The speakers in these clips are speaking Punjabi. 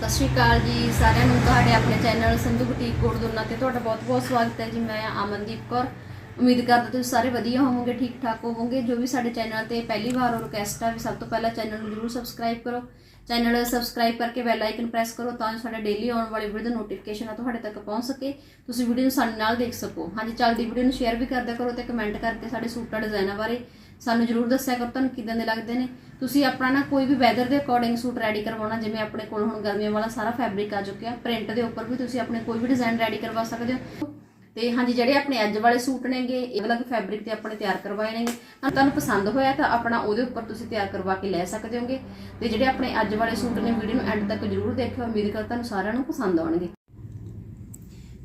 ਸਤਿ ਸ਼੍ਰੀ ਅਕਾਲ ਜੀ ਸਾਰਿਆਂ ਨੂੰ, ਤੁਹਾਡੇ ਆਪਣੇ ਚੈਨਲ ਸੰਧੂ ਬੁਟੀਕ ਕੋਟਦੁਨਾ ਤੇ ਤੁਹਾਡਾ ਬਹੁਤ-ਬਹੁਤ ਸਵਾਗਤ ਹੈ ਜੀ। ਮੈਂ ਅਮਨਦੀਪ ਕੌਰ। ਉਮੀਦ ਕਰਦਾ ਤੁਸੀਂ ਸਾਰੇ ਵਧੀਆ ਹੋਵੋਗੇ, ਠੀਕ ਠਾਕ ਹੋਵੋਗੇ। ਜੋ ਵੀ ਸਾਡੇ ਚੈਨਲ ਤੇ ਪਹਿਲੀ ਵਾਰ ਹੋ ਰਿਕਵੈਸਟ ਆ, ਵੀ ਸਭ ਤੋਂ ਪਹਿਲਾਂ ਚੈਨਲ ਨੂੰ ਜਰੂਰ ਸਬਸਕ੍ਰਾਈਬ ਕਰੋ। ਚੈਨਲ ਸਬਸਕ੍ਰਾਈਬ ਕਰਕੇ ਬੈਲ ਆਈਕਨ ਪ੍ਰੈਸ ਕਰੋ ਤਾਂ ਜੋ ਸਾਡੇ ਡੇਲੀ ਆਉਣ ਵਾਲੀ ਵੀਡੀਓ ਦਾ ਨੋਟੀਫਿਕੇਸ਼ਨ ਆ ਤੁਹਾਡੇ ਤੱਕ ਪਹੁੰਚ ਸਕੇ। ਤੁਸੀਂ ਵੀਡੀਓ ਨੂੰ ਸਾਡੇ ਨਾਲ ਦੇਖ ਸਕੋ। ਹਾਂਜੀ, ਚੱਲਦੀ ਵੀਡੀਓ ਨੂੰ ਸ਼ੇਅਰ ਵੀ ਕਰਦਿਆ ਕਰੋ ਤੇ ਕਮੈਂਟ ਕਰਕੇ ਸਾਡੇ ਸੂਟਾਂ ਡਿਜ਼ਾਈਨਾਂ ਬਾਰੇ ਸਾਨੂੰ ਜਰੂਰ ਦੱਸਿਆ ਕਰੋ ਤੁਹਾਨੂੰ ਕਿਦਾਂ ਦੇ ਲੱਗਦੇ ਨੇ। ਤੁਸੀਂ ਆਪਣਾ ਨਾ ਕੋਈ ਵੀ ਵੈਦਰ ਦੇ ਅਕੋਰਡਿੰਗ ਸੂਟ ਰੈਡੀ ਕਰਵਾਉਣਾ, ਜਿਵੇਂ ਆਪਣੇ ਕੋਲ ਹੁਣ ਗਰਮੀਆਂ ਵਾਲਾ ਸਾਰਾ ਫੈਬਰਿਕ ਆ ਚੁੱਕਿਆ ਪ੍ਰਿੰਟ ਦੇ ਉੱਪਰ ਵੀ ਤੁਸੀਂ ਆਪਣੇ ਕੋਈ ਵੀ ਡਿਜ਼ਾਈਨ ਰੈਡੀ ਕਰਵਾ ਸਕਦੇ ਹੋ। ਤੇ ਹਾਂਜੀ, ਜਿਹੜੇ ਆਪਣੇ ਅੱਜ ਵਾਲੇ ਸੂਟ ਨੇਗੇ, ਇਹ ਅਲੱਗ ਫੈਬਰਿਕ ਤੇ ਆਪਣੇ ਤਿਆਰ ਕਰਵਾਏ ਨੇਗੇ। ਤੁਹਾਨੂੰ ਪਸੰਦ ਹੋਇਆ ਤਾਂ ਆਪਣਾ ਉਹਦੇ ਉੱਪਰ ਤੁਸੀਂ ਤਿਆਰ ਕਰਵਾ ਕੇ ਲੈ ਸਕਦੇ ਹੋਗੇ। ਤੇ ਜਿਹੜੇ ਆਪਣੇ ਅੱਜ ਵਾਲੇ ਸੂਟ ਨੇ, ਵੀਡੀਓ ਨੂੰ ਐਂਡ ਤੱਕ ਜਰੂਰ ਦੇਖਿਓ। ਉਮੀਦ ਕਰਦਾ ਤੁਹਾਨੂੰ ਸਾਰਿਆਂ ਨੂੰ ਪਸੰਦ ਆਉਣਗੇ।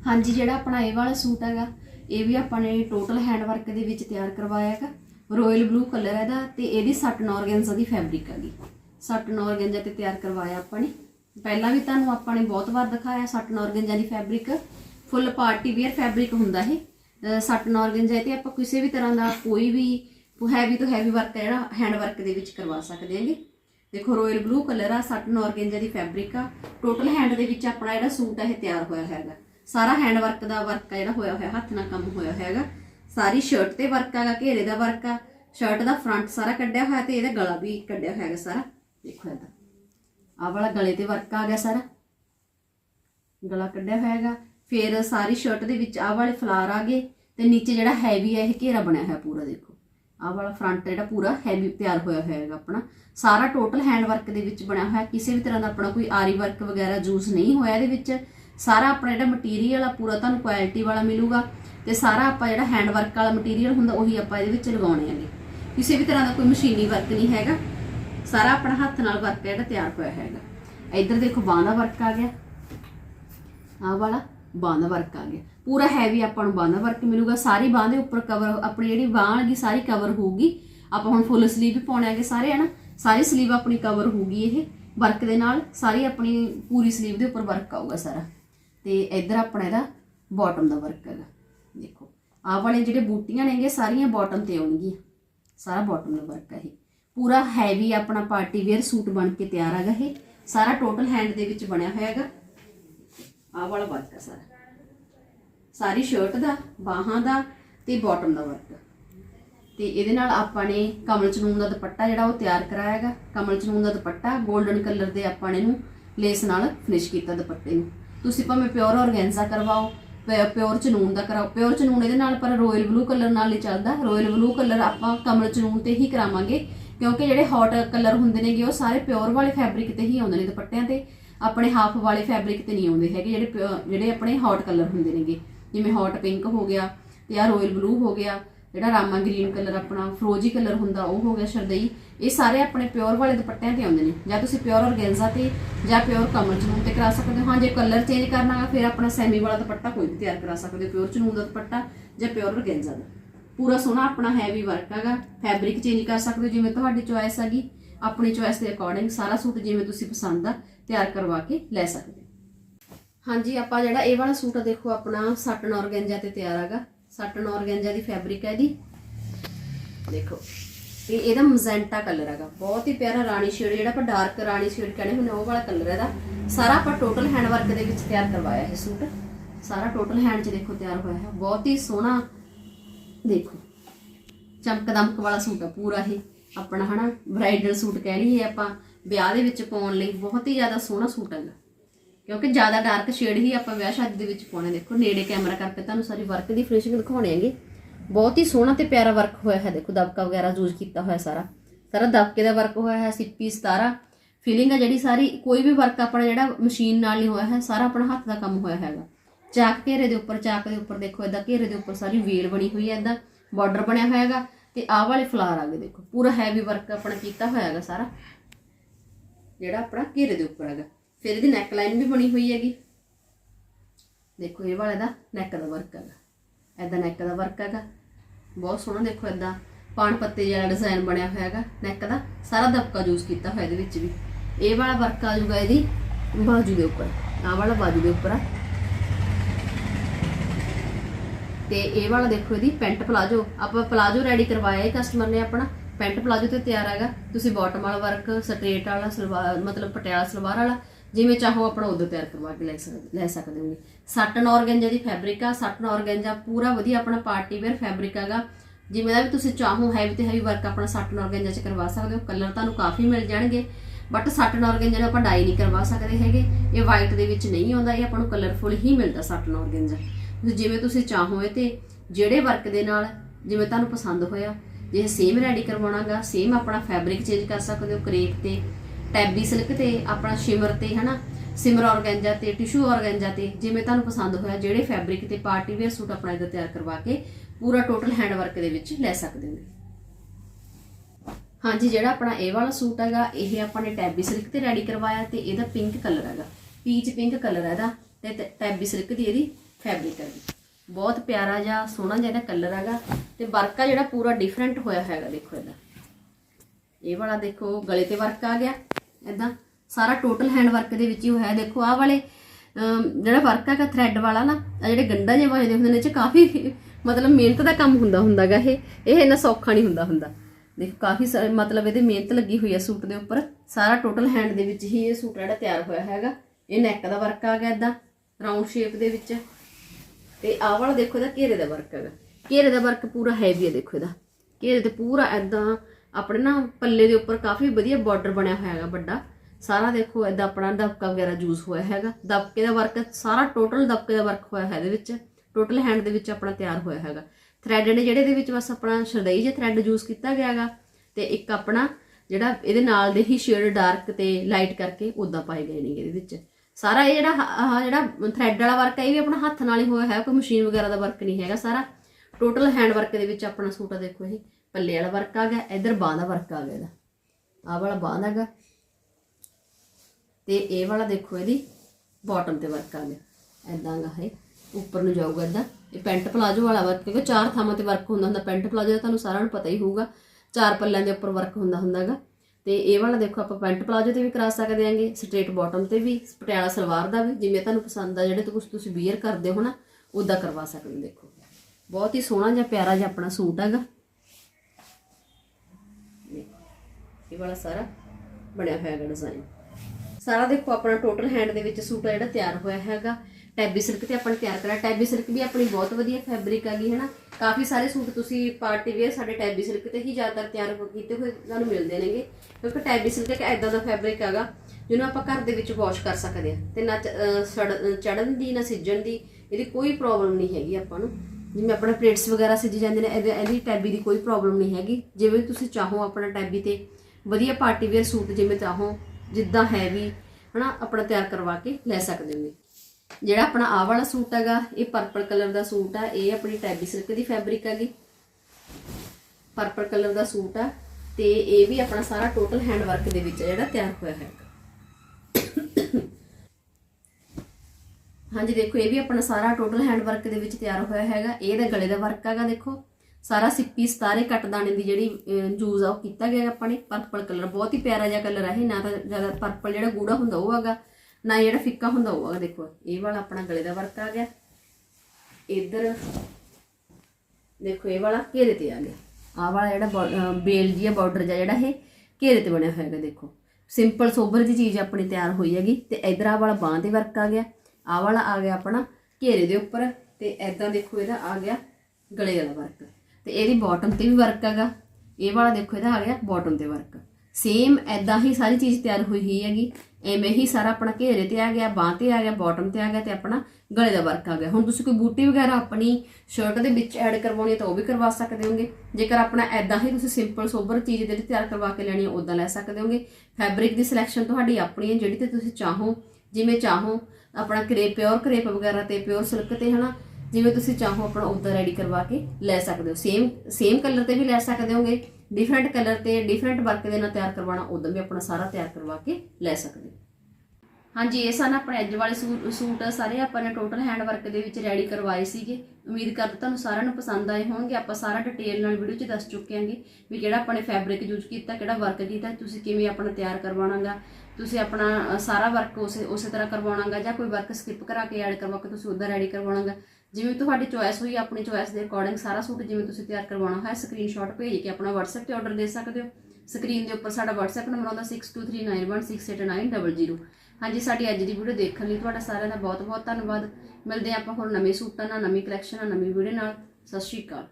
ਹਾਂਜੀ, ਜਿਹੜਾ ਆਪਣਾ ਇਹ ਵਾਲਾ ਸੂਟ ਹੈਗਾ, ਇਹ ਵੀ ਆਪਾਂ ਨੇ ਟੋਟਲ ਹੈਂਡ ਵਰਕ ਦੇ ਵਿੱਚ ਤਿਆਰ ਕਰਵਾਇਆ ਹੈਗਾ। ਰਾਇਲ ਬਲੂ ਕਲਰ ਹੈ ਇਹਦਾ ਤੇ ਇਹਦੀ ਸੱਟ ਨੌਰਗੈਂਜ਼ਾ ਦੀ ਫੈਬਰਿਕ ਹੈਗੀ। ਸੱਟ ਨੌਰਗੈਂਜ਼ਾ ਤੇ ਤਿਆਰ ਕਰਵਾਇਆ ਆਪਾਂ ਨੇ। ਪਹਿਲਾਂ ਵੀ ਤੁਹਾਨੂੰ ਆਪਾਂ ਨੇ ਬਹੁਤ ਵਾਰ ਦਿਖਾਇਆ ਸੱਟ ਨੌਰਗੈਂਜ਼ਾ ਦੀ fabric full party wear fabric ਹੁੰਦਾ ਇਹ। ਅਹ ਸੱਟ ਤੇ ਆਪਾਂ ਕਿਸੇ ਵੀ ਤਰ੍ਹਾਂ ਦਾ ਕੋਈ ਵੀ ਹੈਵੀ ਤੋਂ ਹੈਵੀ ਵਰਕ ਜਿਹੜਾ ਹੈਂਡ ਵਰਕ ਦੇ ਵਿੱਚ ਕਰਵਾ ਸਕਦੇ ਹਾਂਗੇ। ਦੇਖੋ ਰਾਇਲ ਬਲੂ ਕਲਰ ਆ, ਸੱਟ ਨੌਰਗੈਂਜ਼ਾ ਦੀ ਫੈਬਰਿਕ ਆ। ਟੋਟਲ ਹੈਂਡ ਦੇ ਵਿੱਚ ਆਪਣਾ ਜਿਹੜਾ ਸੂਟ ਆ ਇਹ ਤਿਆਰ ਹੋਇਆ ਹੈਗਾ। ਸਾਰਾ ਹੈਂਡ ਵਰਕ ਦਾ ਵਰਕ ਆ ਜਿਹੜਾ ਹੋਇਆ ਹੋਇਆ, ਹੱਥ ਨਾਲ ਕੰਮ ਹੋਇਆ ਹੈਗਾ। ਸਾਰੀ ਸ਼ਰਟ ਤੇ ਵਰਕ ਆਗਾ ਘੇਰੇ ਦਾ ਵਰਕ ਆ ਸ਼ਰਟ ਦਾ ਫਰੰਟ ਸਾਰਾ ਕੱਢਿਆ ਹੋਇਆ ਤੇ ਇਹਦਾ ਗਲਾ ਵੀ ਕੱਢਿਆ ਹੋਇਆ ਹੈਗਾ ਸਾਰਾ। ਦੇਖੋ ਇਹਦਾ। ਆਹ ਵਾਲਾ ਗਲੇ ਤੇ ਵਰਕ ਆ ਗਿਆ ਸਾਰਾ। ਗਲਾ ਕੱਢਿਆ ਹੋਇਆ ਹੈਗਾ। ਫਿਰ ਸਾਰੀ ਸ਼ਰਟ ਦੇ ਵਿੱਚ ਆਹ ਵਾਲੇ ਫਲਾਰ ਆ ਗਏ ਤੇ ਨੀਚੇ ਜਿਹੜਾ ਹੈਵੀ ਹੈ ਇਹ ਘੇਰਾ ਬਣਿਆ ਹੋਇਆ ਪੂਰਾ, ਦੇਖੋ। ਆਹ ਵਾਲਾ ਫਰੰਟ ਜਿਹੜਾ ਪੂਰਾ ਹੈਵੀ ਤਿਆਰ ਹੋਇਆ ਹੋਇਆ ਹੈਗਾ ਆਪਣਾ। ਸਾਰਾ ਟੋਟਲ ਹੈਂਡ ਵਰਕ ਦੇ ਵਿੱਚ ਬਣਿਆ ਹੋਇਆ। ਕਿਸੇ ਵੀ ਤਰ੍ਹਾਂ ਦਾ ਆਪਣਾ ਕੋਈ ਆਰੀ ਵਰਕ ਵਗੈਰਾ ਯੂਜ਼ ਨਹੀਂ ਹੋਇਆ ਇਹਦੇ ਵਿੱਚ। ਸਾਰਾ ਆਪਣਾ ਜਿਹੜਾ ਮਟੀਰੀਅਲ ਆ, ਪੂਰਾ ਤੁਹਾਨੂੰ ਕੁਆਲਿਟੀ ਵਾਲਾ ਮਿਲੂਗਾ। ਤੇ ਸਾਰਾ ਆਪਾਂ ਜਿਹੜਾ ਹੈਂਡ ਵਰਕ ਵਾਲਾ ਮਟੀਰੀਅਲ ਹੁੰਦਾ ਉਹੀ ਆਪਾਂ ਇਹਦੇ ਵਿੱਚ ਲਗਾਉਣੇ ਆਂਗੇ ਕਿਸੇ ਵੀ ਤਰ੍ਹਾਂ ਦਾ ਕੋਈ ਮਸ਼ੀਨੀ ਵਰਕ ਨਹੀਂ ਹੈਗਾ। ਸਾਰਾ ਆਪਣਾ ਹੱਥ ਨਾਲ ਵਰਕ ਜਿਹੜਾ ਤਿਆਰ ਹੋਇਆ ਹੈਗਾ। ਇੱਧਰ ਦੇਖੋ ਬਾਹਾਂ ਦਾ ਵਰਕ ਆ ਗਿਆ। ਆਹ ਵਾਲਾ ਬਾਹਾਂ ਦਾ ਵਰਕ ਆ ਗਿਆ। ਪੂਰਾ ਹੈਵੀ ਆਪਾਂ ਨੂੰ ਬਾਹਾਂ ਦਾ ਵਰਕ ਮਿਲੂਗਾ। ਸਾਰੀ ਬਾਹਾਂ ਦੇ ਉੱਪਰ ਕਵਰ ਆਪਣੀ ਜਿਹੜੀ ਬਾਹਾਂ ਹੈਗੀ ਸਾਰੀ ਕਵਰ ਹੋਊਗੀ। ਆਪਾਂ ਹੁਣ ਫੁੱਲ ਸਲੀਵ ਵੀ ਪਾਉਣੇ ਆਗੇ ਸਾਰੇ, ਹਨਾ? ਸਾਰੀ ਸਲੀਵ ਆਪਣੀ ਕਵਰ ਹੋਊਗੀ ਇਹ। ਵਰਕ ਦੇ ਨਾਲ ਸਾਰੀ ਆਪਣੀ ਪੂਰੀ ਸਲੀਵ ਦੇ ਉੱਪਰ ਵਰਕ ਆਊਗਾ ਸਾਰਾ। ਤੇ ਇੱਧਰ ਆਪਣਾ ਇਹਦਾ ਬਾਟਮ ਦਾ ਵਰਕ ਹੈਗਾ। ਦੇਖੋ, ਆਹ ਵਾਲੇ ਜਿਹੜੇ ਬੂਟੀਆਂ ਨੇਗੇ ਸਾਰੀਆਂ ਬਾਟਮ ਤੇ ਆਉਣਗੀਆਂ। ਸਾਰਾ ਬਾਟਮ ਦਾ ਵਰਕ ਹੈ ਇਹ। ਪੂਰਾ ਹੈਵੀ ਆਪਣਾ ਪਾਰਟੀ ਵੇਅਰ ਸੂਟ ਬਣ ਕੇ ਤਿਆਰ ਹੈਗਾ ਇਹ। ਸਾਰਾ ਟੋਟਲ ਹੈਂਡ ਦੇ ਵਿੱਚ ਬਣਿਆ ਹੋਇਆ ਹੈਗਾ। ਆਹ ਵਾਲਾ ਵਰਕ ਹੈ ਸਾਰਾ। ਸਾਰੀ ਸ਼ਰਟ ਦਾ, ਬਾਹਾਂ ਦਾ ਤੇ ਬਾਟਮ ਦਾ ਵਰਕ ਤੇ ਇਹਦੇ ਨਾਲ ਆਪਾਂ ਨੇ ਕਮਲ ਚਨੂਨ ਦਾ ਦੁਪੱਟਾ ਜਿਹੜਾ ਉਹ ਤਿਆਰ ਕਰਾਇਆ ਹੈਗਾ। ਕਮਲ ਚਨੂਨ ਦਾ ਦੁਪੱਟਾ 골ਡਨ ਕਲਰ ਦੇ ਆਪਾਂ ਨੇ ਇਹਨੂੰ ਲੇਸ ਨਾਲ ਫਿਨਿਸ਼ ਕੀਤਾ ਦੁਪੱਟੇ ਨੂੰ। ਤੁਸੀਂ ਭਾਵੇਂ ਪਿਓਰ ਔਰਗੈਂਜ਼ਾ ਕਰਵਾਓ ਪਿਓਰ ਚਨੂਨ ਦਾ ਕਰਾਓ। ਪਿਓਰ ਚਨੂਨ ਇਹਦੇ ਨਾਲ ਪਰ ਰਾਇਲ ਬਲੂ ਕਲਰ ਨਾਲ ਹੀ ਚੱਲਦਾ। ਰਾਇਲ ਬਲੂ ਕਲਰ ਆਪਾਂ ਕਮਲ ਚਨੂਨ ਤੇ ਹੀ ਕਰਾਵਾਂਗੇ, ਕਿਉਂਕਿ ਜਿਹੜੇ ਹੌਟ ਕਲਰ ਹੁੰਦੇ ਨੇਗੇ ਉਹ ਸਾਰੇ ਪਿਓਰ ਵਾਲੇ ਫੈਬਰਿਕ ਤੇ ਹੀ ਆਉਂਦੇ ਨੇ ਦੁਪੱਟਿਆਂ ਤੇ। ਆਪਣੇ ਹਾਫ ਵਾਲੇ ਫੈਬਰਿਕ ਤੇ ਨਹੀਂ ਆਉਂਦੇ ਹੈਗੇ ਜਿਹੜੇ ਪਿਓ- ਜਿਹੜੇ ਆਪਣੇ ਹੌਟ ਕਲਰ ਹੁੰਦੇ ਨੇਗੇ। ਜਿਵੇਂ ਹੌਟ ਪਿੰਕ ਹੋ ਗਿਆ ਤੇ ਆ ਰਾਇਲ ਬਲੂ ਹੋ ਗਿਆ। ਜਿਹੜਾ ਰਾਮਾ ਗ੍ਰੀਨ ਕਲਰ ਆਪਣਾ ਫਰੋਜੀ ਕਲਰ ਹੁੰਦਾ, ਉਹ ਹੋ ਗਿਆ ਸ਼ਰਦਈ। ਇਹ ਸਾਰੇ ਆਪਣੇ ਪਿਓਰ ਵਾਲੇ ਦੁਪੱਟਿਆਂ ਤੇ ਆਉਂਦੇ ਨੇ। ਜਾਂ ਤੁਸੀਂ ਪਿਓਰ ਔਰਗੈਂਜ਼ਾ ਤੇ ਜਾਂ ਪਿਓਰ ਕਮਲ ਚਨੂਨ ਤੇ ਕਰਾ ਸਕਦੇ ਹੋ। ਹਾਂ, ਜੇ ਕਲਰ ਚੇਂਜ ਕਰਨਾ ਹੈ, ਫਿਰ ਆਪਣਾ ਸੈਮੀ ਵਾਲਾ ਦੁਪੱਟਾ ਕੋਈ ਵੀ ਤਿਆਰ ਕਰਾ ਸਕਦੇ ਹੋ। ਪਿਓਰ ਚਨੂਨ ਦਾ ਦੁਪੱਟਾ ਜਾਂ ਪਿਓਰ ਔਰਗੈਂਜ਼ਾ ਦਾ। ਪੂਰਾ ਸੋਹਣਾ ਆਪਣਾ ਹੈਵੀ ਵਰਕ ਹੈਗਾ। ਫੈਬਰਿਕ ਚੇਂਜ ਕਰ ਸਕਦੇ ਹੋ, ਜਿਵੇਂ ਤੁਹਾਡੀ ਚੋਇਸ ਹੈਗੀ। ਆਪਣੀ ਚੋਇਸ ਦੇ ਅਕੋਰਡਿੰਗ ਸਾਰਾ ਸੂਟ ਜਿਵੇਂ ਤੁਸੀਂ ਪਸੰਦ ਆ, ਤਿਆਰ ਕਰਵਾ ਕੇ ਲੈ ਸਕਦੇ ਹੋ। ਹਾਂਜੀ, ਆਪਾਂ ਜਿਹੜਾ ਇਹ ਵਾਲਾ ਸੂਟ ਆ, ਦੇਖੋ, ਆਪਣਾ ਸੱਟਨ ਔਰਗੈਂਜਾ ਤੇ ਤਿਆਰ ਹੈਗਾ। ਸੱਟਨ ਔਰਗੈਂਜਾ ਦੀ ਫੈਬਰਿਕ ਹੈ ਇਹਦੀ। ਦੇਖੋ ਤੇ ਇਹਦਾ ਮਜ਼ੈਂਟਾ ਕਲਰ ਹੈਗਾ। ਬਹੁਤ ਹੀ ਪਿਆਰਾ ਰਾਣੀ ਸ਼ੇਡ, ਜਿਹੜਾ ਆਪਾਂ ਡਾਰਕ ਰਾਣੀ ਸ਼ੇਡ ਕਹਿੰਦੇ ਹੁੰਦੇ ਉਹ ਵਾਲਾ ਕਲਰ ਇਹਦਾ। ਸਾਰਾ ਆਪਾਂ ਟੋਟਲ ਹੈਂਡ ਵਰਕ ਦੇ ਵਿੱਚ ਤਿਆਰ ਕਰਵਾਇਆ ਇਹ ਸੂਟ। ਸਾਰਾ ਟੋਟਲ ਹੈਂਡ 'ਚ ਦੇਖੋ ਤਿਆਰ ਹੋਇਆ ਹੈ। ਬਹੁਤ ਹੀ ਸੋਹਣਾ, ਦੇਖੋ ਚਮਕ ਦਮਕ ਵਾਲਾ ਸੂਟ ਆ ਪੂਰਾ ਇਹ। ਆਪਣਾ ਹਨਾ ਬ੍ਰਾਈਡਲ ਸੂਟ ਕਹਿ ਲਈਏ ਆਪਾਂ। ਵਿਆਹ ਦੇ ਵਿੱਚ ਪਾਉਣ ਲਈ ਬਹੁਤ ਹੀ ਜ਼ਿਆਦਾ ਸੋਹਣਾ ਸੂਟ ਹੈਗਾ। ਕਿਉਂਕਿ ਜ਼ਿਆਦਾ ਡਾਰਕ ਸ਼ੇਡ ਹੀ ਆਪਾਂ ਵਿਆਹ ਸ਼ਾਦੀ ਦੇ ਵਿੱਚ ਪਾਉਣੇ ਦੇਖੋ, ਨੇੜੇ ਕੈਮਰਾ ਕਰਕੇ ਤੁਹਾਨੂੰ ਸਾਰੀ ਵਰਕ ਦੀ ਫਿਨਿਸ਼ਿੰਗ ਦਿਖਾਉਣੇ ਹੈਗੇ। ਬਹੁਤ ਹੀ ਸੋਹਣਾ ਤੇ ਪਿਆਰਾ ਵਰਕ ਹੋਇਆ ਹੈ ਦੇਖੋ, ਦਬਕਾ ਵਗੈਰਾ ਯੂਜ਼ ਕੀਤਾ ਹੋਇਆ ਸਾਰਾ। ਸਾਰਾ ਦਬਕੇ ਦਾ ਵਰਕ ਹੋਇਆ ਹੈ, ਸਿੱਪੀ, ਸਤਾਰਾ। ਫੀਲਿੰਗ ਆ ਜਿਹੜੀ ਸਾਰੀ, ਕੋਈ ਵੀ ਵਰਕ ਆਪਣਾ ਜਿਹੜਾ ਮਸ਼ੀਨ ਨਾਲ ਨਹੀਂ ਹੋਇਆ ਹੈ, ਸਾਰਾ ਆਪਣਾ ਹੱਥ ਦਾ ਕੰਮ ਹੋਇਆ ਹੈਗਾ। ਚਾਕ ਘੇਰੇ ਦੇ ਉੱਪਰ, ਚਾਕ ਦੇ ਉੱਪਰ ਦੇਖੋ ਇਦਾਂ ਘੇਰੇ ਦੇ ਉੱਪਰ ਸਾਰੀ ਵੇਲ ਬਣੀ ਹੋਈ ਹੈ ਇਦਾਂ ਬਾਰਡਰ ਬਣਿਆ ਹੋਇਆ ਹੈਗਾ ਤੇ ਆਹ ਵਾਲੇ ਫਲਾਰ ਆ ਗਏ ਦੇਖੋ। ਪੂਰਾ ਹੈਵੀ ਵਰਕ ਆਪਣਾ ਕੀਤਾ ਹੋਇਆ ਹੈਗਾ ਸਾਰਾ। ਜਿਹੜਾ ਆਪਣਾ ਘੇਰੇ ਦੇ ਉੱਪਰ ਹੈਗਾ। ਫਿਰ ਇਹਦੀ ਨੈਕ ਲਾਈਨ ਵੀ ਬਣੀ ਹੋਈ ਹੈਗੀ। ਦੇਖੋ ਇਹ ਵਾਲੇ ਦਾ ਨੈਕ ਦਾ ਵਰਕ ਹੈਗਾ। ਐਦਾਂ ਨੈਕ ਦਾ ਵਰਕ ਹੈਗਾ। ਬਹੁਤ ਸੋਹਣਾ ਦੇਖੋ ਐਦਾਂ ਪਾਣ ਪੱਤੇ ਜਿਹੜਾ ਡਿਜ਼ਾਈਨ ਬਣਿਆ ਹੋਇਆ ਹੈਗਾ। ਨੈਕ ਦਾ ਸਾਰਾ ਦਬਕਾ ਯੂਜ਼ ਕੀਤਾ ਹੋਇਆ ਇਹਦੇ ਵਿੱਚ ਵੀ। ਇਹ ਵਾਲਾ ਵਰਕ ਆ ਜਾਊਗਾ ਇਹਦੀ ਬਾਜੂ ਦੇ ਉੱਪਰ। ਆਹ ਵਾਲਾ ਬਾਜੂ ਦੇ ਉੱਪਰ ਆ। ਤੇ ਇਹ ਵਾਲਾ ਦੇਖੋ ਇਹਦੀ ਪੈਂਟ ਪਲਾਜੋ। ਆਪਾਂ ਪਲਾਜੋ ਰੈਡੀ ਕਰਵਾਇਆ ਹੈ ਕਸਟਮਰ ਨੇ ਆਪਣਾ। ਪੈਂਟ ਪਲਾਜੋ ਤੇ ਤਿਆਰ ਹੈਗਾ। ਤੁਸੀਂ ਬਾਟਮ ਵਾਲਾ ਵਰਕ ਸਟ੍ਰੇਟ ਵਾਲਾ ਸਲਵਾਰ, ਮਤਲਬ ਪਟਿਆਲਾ ਸਲਵਾਰ ਵਾਲਾ ਜਿਵੇਂ ਚਾਹੋ ਆਪਣਾ ਉਦੋਂ ਤਿਆਰ ਕਰਵਾ ਕੇ ਲੈ ਸਕਦੇ ਲੈ ਸਕਦੇ ਹੋਗੇ। ਸਾਟਨ ਔਰਗੈਂਜਾ ਦੀ ਫੈਬਰਿਕ ਆ ਸਾਟਨ ਔਰਗੈਂਜਾ ਪੂਰਾ ਵਧੀਆ ਆਪਣਾ ਪਾਰਟੀ ਵੇਅਰ ਫੈਬਰਿਕ ਹੈਗਾ। ਜਿਵੇਂ ਦਾ ਵੀ ਤੁਸੀਂ ਚਾਹੋ ਹੈਵੀ ਤੇ ਹੈਵੀ ਵਰਕ ਆਪਣਾ ਸਾਟਨ ਔਰਗੈਂਜਾ ਚ ਕਰਵਾ ਸਕਦੇ ਹੋ ਕਲਰ ਤੁਹਾਨੂੰ ਕਾਫੀ ਮਿਲ ਜਾਣਗੇ। ਬਟ ਸਾਟਨ ਔਰਗੈਂਜਾ ਨੂੰ ਆਪਾਂ ਡਾਈ ਨਹੀਂ ਕਰਵਾ ਸਕਦੇ ਹੈਗੇ, ਇਹ ਵਾਈਟ ਦੇ ਵਿੱਚ ਨਹੀਂ ਆਉਂਦਾ, ਇਹ ਆਪਾਂ ਨੂੰ ਕਲਰਫੁਲ ਹੀ ਮਿਲਦਾ ਸਾਟਨ ਔਰਗੈਂਜਾ ਜਿਵੇਂ ਤੁਸੀਂ ਚਾਹੋ ਇਹ ਤੇ ਜਿਹੜੇ ਵਰਕ ਦੇ ਨਾਲ ਜਿਵੇਂ ਤੁਹਾਨੂੰ ਪਸੰਦ ਹੋਇਆ, ਜੇ ਸੇਮ ਰੈਡੀ ਕਰਵਾਉਣਾਗਾ ਸੇਮ ਆਪਣਾ ਫੈਬਰਿਕ ਚੇਂਜ ਕਰ ਸਕਦੇ ਹੋ ਕਰੇਕ ਤੇ ਟੈਬੀ ਸਿਲਕ ਤੇ, ਆਪਣਾ ਸ਼ਿਮਰ ਤੇ, ਹਨਾ? ਸਿਮਰ ਔਰਗੈਂਜਾ ਤੇ, ਟਿਸ਼ੂ ਔਰਗੈਂਜਾ ਤੇ, ਜਿਵੇਂ ਤੁਹਾਨੂੰ ਪਸੰਦ ਹੋਇਆ, ਜਿਹੜੇ ਫੈਬਰਿਕ ਤੇ ਪਾਰਟੀ ਵੇਅਰ ਸੂਟ ਆਪਣਾ ਇਹਦਾ ਤਿਆਰ ਕਰਵਾ ਕੇ ਪੂਰਾ ਟੋਟਲ ਹੈਂਡ ਵਰਕ ਦੇ ਵਿੱਚ ਲੈ ਸਕਦੇ ਹੋ ਹਾਂਜੀ, ਜਿਹੜਾ ਆਪਣਾ ਇਹ ਵਾਲਾ ਸੂਟ ਹੈਗਾ, ਇਹ ਆਪਾਂ ਨੇ ਟੈਬੀ ਸਿਲਕ ਤੇ ਰੈਡੀ ਕਰਵਾਇਆ ਤੇ ਇਹਦਾ ਪਿੰਕ ਕਲਰ ਹੈਗਾ। ਪੀਚ ਪਿੰਕ ਕਲਰ ਹੈ ਇਹਦਾ ਤੇ ਟੈਬੀ ਸਿਲਕ ਦੀ ਇਹਦੀ ਫੈਬਰਿਕ ਹੈਗੀ। ਬਹੁਤ ਪਿਆਰਾ ਜਿਹਾ, ਸੋਹਣਾ ਜਿਹਾ ਇਹਦਾ ਕਲਰ ਹੈਗਾ ਤੇ ਵਰਕ ਆ ਜਿਹੜਾ ਪੂਰਾ ਡਿਫਰੈਂਟ ਹੋਇਆ ਹੈਗਾ, ਦੇਖੋ ਇਹਦਾ। ਇਹ ਵਾਲਾ ਦੇਖੋ, ਗਲੇ ਤੇ ਵਰਕ ਆ ਗਿਆ। ਇਦਾਂ ਸਾਰਾ ਟੋਟਲ ਹੈਂਡ ਵਰਕ ਦੇ ਵਿੱਚ ਹੀ ਹੋਇਆ ਦੇਖੋ, ਆਹ ਵਾਲੇ ਜਿਹੜਾ ਵਰਕ ਹੈਗਾ ਥ੍ਰੈਡ ਵਾਲਾ ਨਾ ਆ ਜਿਹੜੇ ਗੰਡਾ ਜਿਹਾ ਵਜਦੇ ਹੁੰਦੇ ਨੇ ਚ ਕਾਫੀ ਮਤਲਬ ਮਿਹਨਤ ਦਾ ਕੰਮ ਹੁੰਦਾ ਹੁੰਦਾਗਾ ਇਹ। ਇਹ ਇੰਨਾ ਸੌਖਾ ਨਹੀਂ ਹੁੰਦਾ ਹੁੰਦਾ। ਦੇਖੋ, ਕਾਫੀ ਸਾਰੇ ਮਤਲਬ ਇਹਦੇ ਮਿਹਨਤ ਲੱਗੀ ਹੋਈ ਹੈ ਸੂਟ ਦੇ ਉੱਪਰ। ਸਾਰਾ ਟੋਟਲ ਹੈਂਡ ਦੇ ਵਿੱਚ ਹੀ ਇਹ ਸੂਟ ਜਿਹੜਾ ਤਿਆਰ ਹੋਇਆ ਹੈਗਾ। ਇਹ ਨੈਕ ਦਾ ਵਰਕ ਆ ਗਿਆ ਇਦਾਂ ਰਾਉਂਡ ਸ਼ੇਪ ਦੇ ਵਿੱਚ। ਤੇ ਆਹ ਵਾਲਾ ਦੇਖੋ ਇਹਦਾ ਘੇਰੇ ਦਾ ਵਰਕ ਹੈਗਾ। ਘੇਰੇ ਦਾ ਵਰਕ ਪੂਰਾ ਹੈਵੀ ਹੈ ਦੇਖੋ ਇਹਦਾ। ਘੇਰੇ ਤੇ ਪੂਰਾ ਐਦਾਂ ਆਪਣੇ ਨਾ ਪੱਲੇ ਦੇ ਉੱਪਰ ਕਾਫੀ ਵਧੀਆ ਬਾਰਡਰ ਬਣਿਆ ਹੋਇਆ ਹੈਗਾ ਵੱਡਾ। ਸਾਰਾ ਦੇਖੋ ਐਦਾਂ ਆਪਣਾ ਦਬਕਾ ਵਗੈਰਾ ਯੂਜ਼ ਹੋਇਆ ਹੈਗਾ। ਦਬਕੇ ਦਾ ਵਰਕ ਸਾਰਾ ਟੋਟਲ ਦਬਕੇ ਦਾ ਵਰਕ ਹੋਇਆ ਹੈ ਇਹਦੇ ਵਿੱਚ। ਟੋਟਲ ਹੈਂਡ ਦੇ ਵਿੱਚ ਆਪਣਾ ਤਿਆਰ ਹੋਇਆ ਹੈਗਾ। ਥ੍ਰੈਡ ਨੇ ਜਿਹੜੇ ਦੇ ਵਿੱਚ ਬਸ ਆਪਣਾ ਸ਼ਰਦਈ ਜੇ ਥ੍ਰੈਡ ਯੂਜ਼ ਕੀਤਾ ਗਿਆ ਹੈਗਾ, ਤੇ ਇੱਕ ਆਪਣਾ ਜਿਹੜਾ ਇਹਦੇ ਨਾਲ ਦੇ ਹੀ ਸ਼ੇਡ ਡਾਰਕ ਤੇ ਲਾਈਟ ਕਰਕੇ ਉਦਾਂ ਪਾਏ ਗਏ ਨੇਗੇ ਇਹਦੇ ਵਿੱਚ। ਸਾਰਾ ਇਹ ਜਿਹੜਾ ਆਹ ਜਿਹੜਾ ਥ੍ਰੈਡ ਵਾਲਾ ਵਰਕ ਹੈ, ਇਹ ਵੀ ਆਪਣਾ ਹੱਥ ਨਾਲ ਹੀ ਹੋਇਆ ਹੈ, ਕੋਈ ਮਸ਼ੀਨ ਵਗੈਰਾ ਦਾ ਵਰਕ ਨਹੀਂ ਹੈਗਾ ਸਾਰਾ। ਟੋਟਲ ਹੈਂਡ ਵਰਕ ਦੇ ਵਿੱਚ ਆਪਣਾ ਸੂਟ ਆ ਦੇਖੋ ਇਹ। ਪੱਲੇ ਵਾਲਾ ਵਰਕ ਆ ਗਿਆ, ਇਧਰ ਬਾਹਾਂ ਦਾ ਵਰਕ ਆ ਗਿਆ ਇਹਦਾ। ਆਹ ਵਾਲਾ ਬਾਹਾਂ ਦਾ ਹੈਗਾ। ਤੇ ਇਹ ਵਾਲਾ ਦੇਖੋ ਇਹਦੀ ਬਾਟਮ ਤੇ ਵਰਕ ਆ ਗਿਆ। ਐਦਾਂ ਗਾ ਹੈ। ਉੱਪਰ ਨੂੰ ਜਾਊਗਾ ਐਦਾਂ ਇਹ ਪੈਂਟ ਪਲਾਜੋ ਵਾਲਾ ਵਰਕ ਕਿਉਂਕਿ ਚਾਰ ਥਾਵਾਂ ਤੇ ਵਰਕ ਹੁੰਦਾ ਹੁੰਦਾ। ਪੈਂਟ ਪਲਾਜੋ ਦਾ ਤੁਹਾਨੂੰ ਸਾਰਿਆਂ ਨੂੰ ਪਤਾ ਹੀ ਹੋਊਗਾ। ਚਾਰ ਪੱਲਿਆਂ ਦੇ ਉੱਪਰ ਵਰਕ ਹੁੰਦਾ ਹੁੰਦਾਗਾ ਤੇ ਇਹ ਵਾਲਾ ਦੇਖੋ ਆਪਾਂ ਪੈਂਟ ਪਲਾਜੋ ਤੇ ਵੀ ਕਰਾ ਸਕਦੇ ਆਂਗੇ ਸਟ੍ਰੇਟ ਬਾਟਮ ਤੇ ਵੀ, ਪਟਿਆਲਾ ਸਲਵਾਰ ਦਾ ਵੀ, ਜਿਵੇਂ ਤੁਹਾਨੂੰ ਪਸੰਦ ਆ, ਜਿਹੜੇ ਤੋਂ ਕੁਝ ਤੁਸੀਂ ਵੀਅਰ ਕਰਦੇ ਹੋ ਨਾ ਉਦਾਂ ਕਰਵਾ ਸਕਦੇ ਦੇਖੋ। ਬਹੁਤ ਹੀ ਸੋਹਣਾ ਜਿਹਾ ਪਿਆਰਾ ਜਿਹਾ ਆਪਣਾ ਸੂਟ ਹੈਗਾ ਦੇਖੋ, ਇਹ ਵਾਲਾ ਸਾਰਾ ਬਣਿਆ ਹੋਇਆ ਹੈਗਾ ਡਿਜ਼ਾਈਨ ਸਾਰਾ ਦੇਖੋ ਆਪਣਾ ਟੋਟਲ ਹੈਂਡ ਦੇ ਵਿੱਚ ਸੂਟ ਆ ਜਿਹੜਾ ਤਿਆਰ ਹੋਇਆ ਹੈਗਾ। ਟੈਬੀ ਸਿਲਕ ਤੇ ਆਪਾਂ ਨੇ ਤਿਆਰ ਕਰਿਆ। ਟੈਬੀ ਸਿਲਕ ਵੀ ਆਪਣੀ ਬਹੁਤ ਵਧੀਆ ਫੈਬਰਿਕ ਹੈਗੀ ਹੈ ਨਾ ਕਾਫੀ ਸਾਰੇ ਸੂਟ ਤੁਸੀਂ ਪਾਰਟੀ ਵੇਅਰ ਸਾਡੇ ਟੈਬੀ ਸਿਲਕ ਤੇ ਹੀ ਜ਼ਿਆਦਾਤਰ ਤਿਆਰ ਕੀਤੇ ਹੋਏ ਤੁਹਾਨੂੰ ਮਿਲਦੇ ਨੇਗੇ। ਕਿਉਂਕਿ ਟੈਬੀ ਸਿਲਕ ਇੱਕ ਐਦਾਂ ਦਾ ਫੈਬਰਿਕ ਹੈਗਾ, ਜਿਹਨੂੰ ਆਪਾਂ ਘਰ ਦੇ ਵਿੱਚ ਵਾਸ਼ ਕਰ ਸਕਦੇ ਆ ਤੇ ਨਾ ਚੜਨ ਦੀ, ਨਾ ਸਿੱਜਣ ਦੀ, ਇਹਦੀ ਕੋਈ ਪ੍ਰੋਬਲਮ ਨਹੀਂ ਹੈਗੀ ਆਪਾਂ ਨੂੰ। ਜਿਵੇਂ ਆਪਣਾ ਪਲੇਟਸ ਵਗੈਰਾ ਸਿੱਜ ਜਾਂਦੇ ਨੇ, ਇਹਦੀ ਟੈਬੀ ਦੀ ਕੋਈ ਪ੍ਰੋਬਲਮ ਨਹੀਂ ਹੈਗੀ। ਜਿਵੇਂ ਤੁਸੀਂ ਚਾਹੋ ਆਪਣਾ ਟੈਬੀ ਤੇ ਵਧੀਆ ਪਾਰਟੀ ਵੇਅਰ ਸੂਟ ਜਿਵੇਂ ਚਾਹੋ, ਜਿੱਦਾਂ ਹੈ ਹੈਵੀ ਹਨਾ, ਆਪਣਾ ਤਿਆਰ ਕਰਵਾ ਕੇ ਲੈ ਸਕਦੇ ਹੋ ਜਿਹੜਾ ਆਪਣਾ ਆਹ ਵਾਲਾ ਸੂਟ ਹੈਗਾ, ਇਹ ਪਰਪਲ ਕਲਰ ਦਾ ਸੂਟ ਆ, ਇਹ ਆਪਣੀ ਟੈਬੀ ਸਿਲਕ ਦੀ ਫੈਬਰਿਕ ਹੈਗੀ। ਪਰਪਲ ਕਲਰ ਦਾ ਸੂਟ ਆ, ਤੇ ਇਹ ਵੀ ਆਪਣਾ ਸਾਰਾ ਟੋਟਲ ਹੈਂਡ ਵਰਕ ਦੇ ਵਿੱਚ ਜਿਹੜਾ ਤਿਆਰ ਹੋਇਆ ਹੈਗਾ। ਹਾਂਜੀ, ਦੇਖੋ, ਇਹ ਵੀ ਆਪਣਾ ਸਾਰਾ ਟੋਟਲ ਹੈਂਡ ਵਰਕ ਦੇ ਵਿੱਚ ਤਿਆਰ ਹੋਇਆ ਹੈਗਾ। ਇਹ ਦਾ ਗਲੇ ਦਾ ਵਰਕ ਹੈਗਾ, ਦੇਖੋ। ਸਾਰਾ ਸਿੱਪੀ ਸਤਾਰੇ ਕੱਟ ਦਾਣੇ ਦੀ ਜਿਹੜੀ ਯੂਜ਼ ਆ, ਉਹ ਕੀਤਾ ਗਿਆ ਆਪਾਂ ਨੇ। ਪਰਪਲ ਕਲਰ, ਬਹੁਤ ਹੀ ਪਿਆਰਾ ਜਿਹਾ ਕਲਰ ਹੈ ਇਹ। ਨਾ ਤਾਂ ਜ਼ਿਆਦਾ ਪਰਪਲ ਜਿਹੜਾ ਗੂੜਾ ਹੁੰਦਾ ਉਹ ਹੈਗਾ ਨਾ ਜਿਹੜਾ ਫਿੱਕਾ ਹੁੰਦਾ ਉਹ ਹੈਗਾ ਦੇਖੋ, ਇਹ ਵਾਲਾ ਆਪਣਾ ਗਲੇ ਦਾ ਵਰਕ ਆ ਗਿਆ। ਇੱਧਰ, ਦੇਖੋ ਇਹ ਵਾਲਾ ਘੇਰੇ ਤੇ ਆ ਗਿਆ। ਆਹ ਵਾਲਾ ਜਿਹੜਾ ਬਾ- ਅਹ, ਬੇਲ ਜੀ ਬਾਰਡਰ ਜਿਹਾ ਜਿਹੜਾ ਇਹ ਘੇਰੇ ਤੇ ਬਣਿਆ ਹੋਇਆ ਹੈਗਾ, ਦੇਖੋ। ਸਿੰਪਲ ਸੋਬਰ ਜੀ ਚੀਜ਼ ਆਪਣੀ ਤਿਆਰ ਹੋਈ ਹੈਗੀ। ਤੇ ਇਧਰ ਆਹ ਵਾਲਾ ਬਾਂਹ ਤੇ ਵਰਕ ਆ ਗਿਆ। ਆਹ ਵਾਲਾ ਆ ਗਿਆ ਆਪਣਾ ਘੇਰੇ ਦੇ ਉੱਪਰ। ਤੇ ਐਦਾਂ ਦੇਖੋ ਇਹਦਾ ਆ ਗਿਆ ਗਲੇ ਵਾਲਾ ਵਰਕ। ਤੇ ਇਹਦੀ ਬਾਟਮ ਤੇ ਵੀ ਵਰਕ ਹੈਗਾ। ਇਹ ਵਾਲਾ ਦੇਖੋ, ਇਹਦਾ ਆ ਗਿਆ ਬਾਟਮ ਤੇ ਵਰਕ ਸੇਮ ਐਦਾਂ ਹੀ ਸਾਰੀ ਚੀਜ਼ ਤਿਆਰ ਹੋਈ ਹੀ ਹੈਗੀ। ਐਵੇਂ ਹੀ ਸਾਰਾ ਆਪਣਾ ਘੇਰੇ ਤੇ ਆ ਗਿਆ, ਬਾਂਹ ਤੇ ਆ ਗਿਆ ਬਾਟਮ ਤੇ ਆ ਗਿਆ ਤੇ ਆਪਣਾ ਗਲੇ ਦਾ ਵਰਕ ਆ ਗਿਆ। ਹੁਣ ਤੁਸੀਂ ਕੋਈ ਬੂਟੀ ਵਗੈਰਾ ਆਪਣੀ ਸ਼ਰਟ ਦੇ ਵਿੱਚ ਐਡ ਕਰਵਾਉਣੀ ਹੈ ਤਾਂ ਉਹ ਵੀ ਕਰਵਾ ਸਕਦੇ ਹੋਗੇ। ਜੇਕਰ ਆਪਣਾ ਐਦਾਂ ਹੀ ਤੁਸੀਂ ਸਿੰਪਲ ਸੋਬਰ ਚੀਜ਼ ਦੇ ਵਿੱਚ ਤਿਆਰ ਕਰਵਾ ਕੇ ਲੈਣੀ ਹੈ ਉਦਾਂ ਲੈ ਸਕਦੇ ਹੋਗੇ। ਫੈਬਰਿਕ ਦੀ ਸਿਲੈਕਸ਼ਨ ਤੁਹਾਡੀ ਆਪਣੀ ਹੈ, ਜਿਹੜੀ ਤੇ ਤੁਸੀਂ ਚਾਹੋ। ਜਿਵੇਂ ਚਾਹੋ, ਆਪਣਾ ਕਰੇਪ ਪਿਓਰ ਕਰੇਪ ਵਗੈਰਾ ਤੇ ਪਿਓਰ ਸਿਲਕ ਤੇ, ਹਨਾ? ਜਿਵੇਂ ਤੁਸੀਂ ਚਾਹੋ ਆਪਣਾ ਉਦਾਂ ਰੈਡੀ ਕਰਵਾ ਕੇ ਲੈ ਸਕਦੇ ਹੋ। ਸੇਮ ਸੇਮ ਕਲਰ ਤੇ ਵੀ ਲੈ ਸਕਦੇ ਹੋਗੇ। ਡਿਫਰੈਂਟ ਕਲਰ ਤੇ ਡਿਫਰੈਂਟ ਵਰਕ ਦੇ ਨਾਲ ਤਿਆਰ ਕਰਵਾਉਣਾ ਉਦਾਂ ਵੀ ਆਪਣਾ ਸਾਰਾ ਤਿਆਰ ਕਰਵਾ ਕੇ ਲੈ ਸਕਦੇ ਹੋ। ਹਾਂਜੀ, ਇਹ ਸਨ ਆਪਣੇ ਅੱਜ ਵਾਲੇ ਸੂਟ ਸੂਟ ਸਾਰੇ। ਆਪਾਂ ਨੇ ਟੋਟਲ ਹੈਂਡ ਵਰਕ ਦੇ ਵਿੱਚ ਰੈਡੀ ਕਰਵਾਏ ਸੀਗੇ। ਉਮੀਦ ਕਰਦਾ ਤੁਹਾਨੂੰ ਸਾਰਿਆਂ ਨੂੰ ਪਸੰਦ ਆਏ ਹੋਣਗੇ। ਆਪਾਂ ਸਾਰਾ ਡਿਟੇਲ ਨਾਲ ਵੀਡੀਓ 'ਚ ਦੱਸ ਚੁੱਕੇ ਆਂਗੇ ਵੀ ਕਿਹੜਾ ਆਪਾਂ ਨੇ ਫੈਬਰਿਕ ਯੂਜ਼ ਕੀਤਾ, ਕਿਹੜਾ ਵਰਕ ਕੀਤਾ, ਤੁਸੀਂ ਕਿਵੇਂ ਆਪਣਾ ਤਿਆਰ ਕਰਵਾਉਣਾਗਾ। ਤੁਸੀਂ ਆਪਣਾ ਸਾਰਾ ਵਰਕ ਉਸੇ ਉਸੇ ਤਰ੍ਹਾਂ ਕਰਵਾਉਣਾਗਾ ਜਾਂ ਕੋਈ ਵਰਕ ਸਕਿਪ ਕਰਾ ਕੇ ਐਡ ਕਰਵਾ ਕੇ ਤੁਸੀਂ ਉਦਾਂ ਰੈਡੀ ਕਰਵਾਉਣਾਗਾ। ਜਿਵੇਂ ਤੁਹਾਡੀ ਚੋਇਸ ਹੋਈ, ਆਪਣੀ ਚੋਇਸ ਦੇ ਅਕੋਰਡਿੰਗ ਸਾਰਾ ਸੂਟ ਜਿਵੇਂ ਤੁਸੀਂ ਤਿਆਰ ਕਰਵਾਉਣਾ ਹੈ ਸਕਰੀਨਸ਼ਾਟ ਭੇਜ ਕੇ ਆਪਣਾ WhatsApp ਤੇ ਆਰਡਰ ਦੇ ਸਕਦੇ ਹੋ। ਸਕਰੀਨ ਦੇ ਉੱਪਰ ਸਾਡਾ WhatsApp ਨੰਬਰ ਆਉਂਦਾ 6239168900 ਹਾਂਜੀ, ਸਾਡੀ ਅੱਜ ਦੀ ਵੀਡੀਓ ਦੇਖਣ ਲਈ ਤੁਹਾਡਾ ਸਾਰਿਆਂ ਦਾ ਬਹੁਤ ਬਹੁਤ ਧੰਨਵਾਦ। ਮਿਲਦੇ ਹਾਂ ਆਪਾਂ ਹੋਰ ਨਵੇਂ ਸੂਟਾਂ ਨਾਲ, ਨਵੀਂ ਕਲੈਕਸ਼ਨ ਨਾਲ, ਨਵੀਂ ਵੀਡੀਓ ਨਾਲ। ਸਤਿ ਸ਼੍ਰੀ ਅਕਾਲ।